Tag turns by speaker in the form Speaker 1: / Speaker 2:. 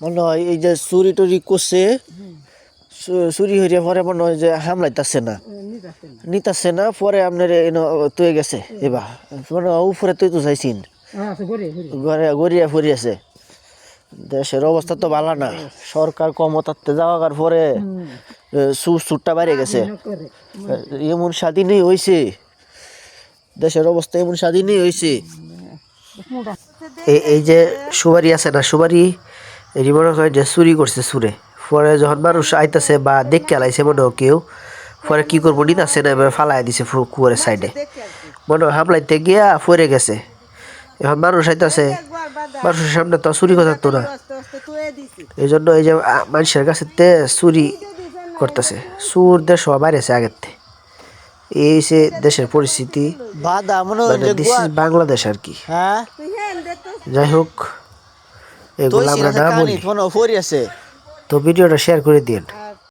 Speaker 1: মনে হয় এই যে চুরি টুরি করছে চুরি হইরে পরে মনে হয় যে হামলাইতেছে না। নিতাছে না। পরে আপনার এনো তুই গেছে এবার। মনে উপরে তুই তো চাইছিন গড়িয়া ফুরি আছে। দেশের অবস্থা তো ভালো না। সরকার ক্ষমতাতে যাওয়ার পরে সুর সুরটা বাইরে গেছে। এমন স্বাধীনই হয়েছে দেশের অবস্থা এমন স্বাধীনই হয়েছে এই এই যে সুবারি আছে না সুবারি এটি মনে হয় যে চুরি করছে সুরে পরে যখন মানুষ আইতাছে বা দেখতে আলাইছে মনে হয় কেউ পরে কি করব নিতাছে না এবার ফালাই দিছে কুয়ারের সাইডে। মনে হয় হামলাইতে গিয়া ফরে গেছে। এখন মানুষ আইতাছে মানুষের সামনে তো চুরি কথা তো না। এই জন্য এই যে মানুষের কাছে তে চুরি করতেছে। সুর দেশ বাইরেছে আগের থেকে। এই সে দেশের পরিস্থিতি
Speaker 2: মনে
Speaker 1: বাংলাদেশ আর কি।
Speaker 2: হ্যাঁ?
Speaker 1: যাই হোক এগুলো আমরা না বলি।
Speaker 2: ফোন ফরি আছে।
Speaker 1: তো ভিডিওটা শেয়ার করে দিন